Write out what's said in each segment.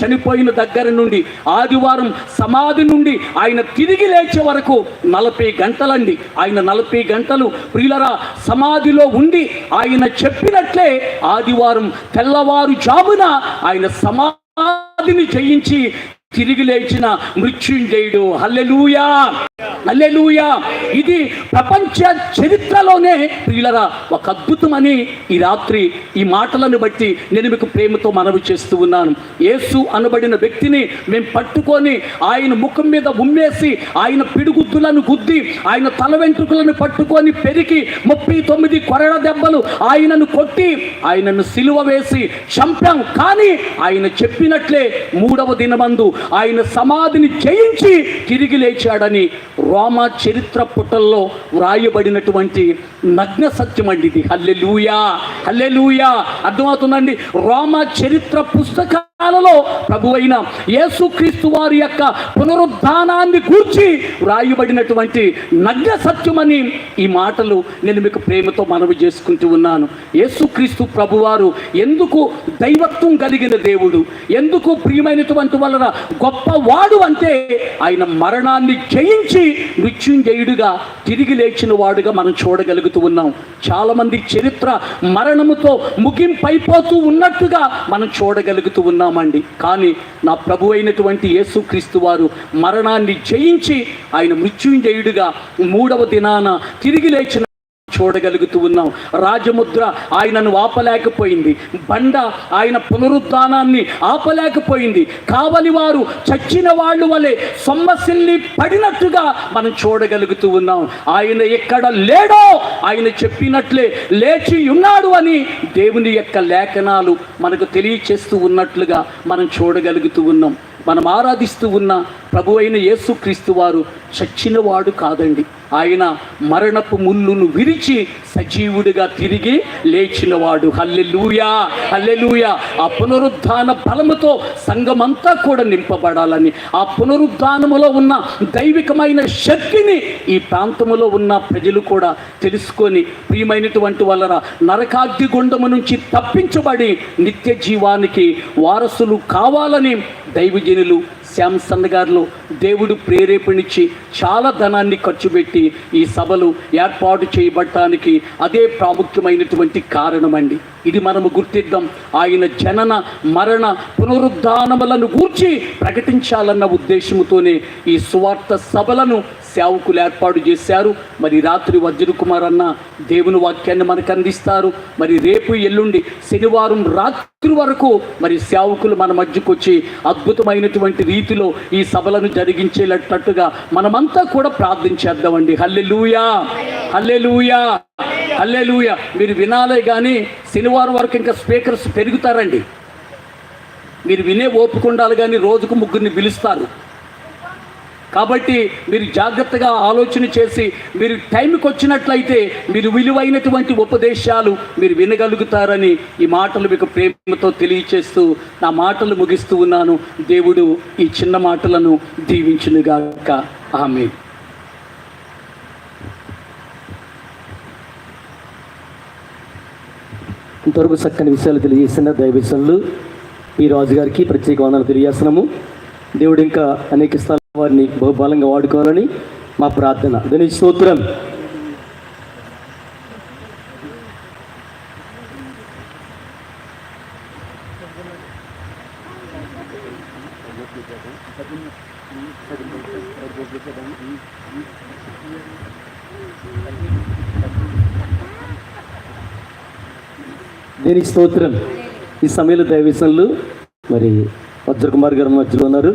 చనిపోయిన దగ్గర నుండి ఆదివారం సమాధి నుండి ఆయన తిరిగి లేచే వరకు నలభై గంటలండి. ఆయన నలభై గంటలు ప్రియులరా సమాధిలో ఉండి ఆయన చెప్పినట్లే ఆదివారం తెల్లవారు జామున ఆయన సమాధిని చేయించి తిరిగి లేచిన మృత్యుంజయుడు. హల్లెలూయా! అల్లెలుయా ఇది ప్రపంచ చరిత్రలోనే ప్రియులరా ఒక అద్భుతమని ఈ రాత్రి ఈ మాటలను బట్టి నేను మీకు ప్రేమతో మనవి చేస్తూ ఉన్నాను. యేసు అనబడిన వ్యక్తిని మేము పట్టుకొని ఆయన ముఖం మీద ఉమ్మేసి ఆయన పిడుగుద్దులను గుద్ది ఆయన తల వెంట్రుకలను పట్టుకొని పెరిగి ముప్పై తొమ్మిది కొరడ దెబ్బలు ఆయనను కొట్టి ఆయనను సిలువ వేసి చంపాం. కానీ ఆయన చెప్పినట్లే మూడవ దినమందు ఆయన సమాధిని జయించి తిరిగి లేచాడని రోమా చరిత్ర పుటల్లో వ్రాయబడినటువంటి నగ్న సత్యం అండి ఇది హల్లెలూయా! హల్లెలూయా! అర్థమవుతుందండి? రోమా చరిత్ర పుస్తకాలలో ప్రభు అయిన యేసుక్రీస్తు వారి యొక్క పునరుద్ధానాన్ని గూర్చి వ్రాయబడినటువంటి నగ్న సత్యమని ఈ మాటలు నేను మీకు ప్రేమతో మనవి చేసుకుంటూ ఉన్నాను. యేసుక్రీస్తు ప్రభువారు ఎందుకు దైవత్వం కలిగిన దేవుడు? ఎందుకు ప్రియమైనటువంటి వలన గొప్పవాడు అంటే ఆయన మరణాన్ని జయించి మృత్యుంజయుడుగా తిరిగి లేచిన వాడుగా మనం చూడగలుగుతూ ఉన్నాం. చాలామంది చరిత్ర మరణముతో ముగింపైపోతూ ఉన్నట్టుగా మనం చూడగలుగుతూ ఉన్నాం. ఉన్నామండి కానీ నా ప్రభు అయినటువంటి యేసుక్రీస్తు వారు మరణాన్ని జయించి ఆయన మృత్యుంజయుడుగా మూడవ దినాన తిరిగి లేచిన చూడగలుగుతూ ఉన్నాం. రాజముద్ర ఆయనను ఆపలేకపోయింది. బండ ఆయన పునరుద్ధానాన్ని ఆపలేకపోయింది. కావలి వారు చచ్చిన వాళ్ళు వలె సొమ్మసిల్లి పడినట్టుగా మనం చూడగలుగుతూ ఉన్నాం. ఆయన ఎక్కడ లేడో ఆయన చెప్పినట్లే లేచి ఉన్నాడు అని దేవుని యొక్క లేఖనాలు మనకు తెలియచేస్తూ ఉన్నట్లుగా మనం చూడగలుగుతూ ఉన్నాం. మనం ఆరాధిస్తూ ఉన్న ప్రభు అయిన యేసుక్రీస్తు వారు చచ్చినవాడు కాదండి. ఆయన మరణపు ముళ్ళును విరిచి సజీవుడిగా తిరిగి లేచినవాడు. హల్లెలూయా హల్లెలూయా. ఆ పునరుద్ధాన బలముతో సంఘమంతా కూడా నింపబడాలని ఆ పునరుద్ధానములో ఉన్న దైవికమైన శక్తిని ఈ ప్రాంతములో ఉన్న ప్రజలు కూడా తెలుసుకొని ప్రియమైనటువంటి వలన నరకాగ్ని గుండము నుంచి తప్పించబడి నిత్య జీవానికి వారసులు కావాలని దైవజనులు శ్యామ్సంద్ గారిలో దేవుడు ప్రేరేపణించి చాలా ధనాన్ని ఖర్చు పెట్టి ఈ సభలు ఏర్పాటు చేయబడటానికి అదే ప్రాముఖ్యమైనటువంటి కారణమండి. ఇది మనము గుర్తిద్దాం. ఆయన జనన మరణ పునరుద్ధానములను గూర్చి ప్రకటించాలన్న ఉద్దేశముతోనే ఈ సువార్త సభలను సేవకులు ఏర్పాటు చేశారు. మరి రాత్రి వజ్ర కుమార్ అన్న దేవుని వాక్యాన్ని మనకు అందిస్తారు. మరి రేపు ఎల్లుండి శనివారం రాత్రి వరకు మరి సేవకులు మన మధ్యకు వచ్చి అద్భుతమైనటువంటి రీతిలో ఈ సభలను జరిగించేటట్టుగా మనమంతా కూడా ప్రార్థించేద్దామండి హల్లెలూయా! హల్లెలూయా! హల్లెలూయా! మీరు వినాలే కానీ శనివారం వరకు ఇంకా స్పీకర్స్ పెరుగుతారండి. మీరు వినే ఓపుకుండాలి కానీ రోజుకు ముగ్గురిని పిలుస్తారు. కాబట్టి మీరు జాగ్రత్తగా ఆలోచన చేసి మీరు టైంకి వచ్చినట్లయితే మీరు విలువైనటువంటి ఉపదేశాలు మీరు వినగలుగుతారని ఈ మాటలు మీకు ప్రేమతో తెలియచేస్తూ నా మాటలు ముగిస్తూ ఉన్నాను. దేవుడు ఈ చిన్న మాటలను దీవించునుగాక. ఆమె ఇంతవరకు చక్కని విషయాలు తెలియజేసిన దైవజనులు ఈ రాజుగారికి ప్రత్యేక వందలు తెలియజేస్తున్నాము. దేవుడు ఇంకా అనేక స్థలాల వారిని బహుబలంగా వాడుకోవాలని మా ప్రార్థన. దీని స్తోత్రం. దేనికి స్తోత్రం. ఈ సమయంలో దైవేశంలో మరి వజ్రకుమార్ గారు మధ్యలో ఉన్నారు.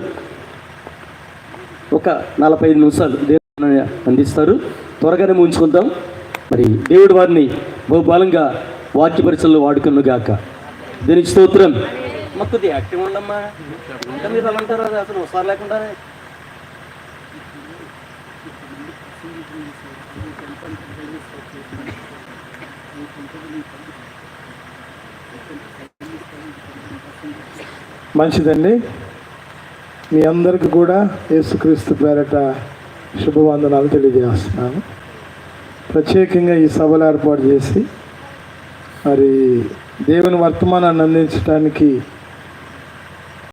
ఒక నలభై ఐదు నిమిషాలు దేవుని అందిస్తారు. త్వరగానే ముంచుకుందాం మరి దేవుడు వారిని బహుబలంగా వాక్య పరిచయలు వాడుకున్న గాక. దీనికి స్తోత్రం. మొత్తం యాక్టివ్ ఉండమ్మా మీరు అలా అంటారు అది అసలు ఒకసారి లేకుండా మంచిదండి. మీ అందరికి కూడా యేసుక్రీస్తు పేరట శుభవందనాలు తెలియజేస్తున్నాను. ప్రత్యేకంగా ఈ సభలు ఏర్పాటు చేసి మరి దేవుని వర్తమానాన్ని అందించడానికి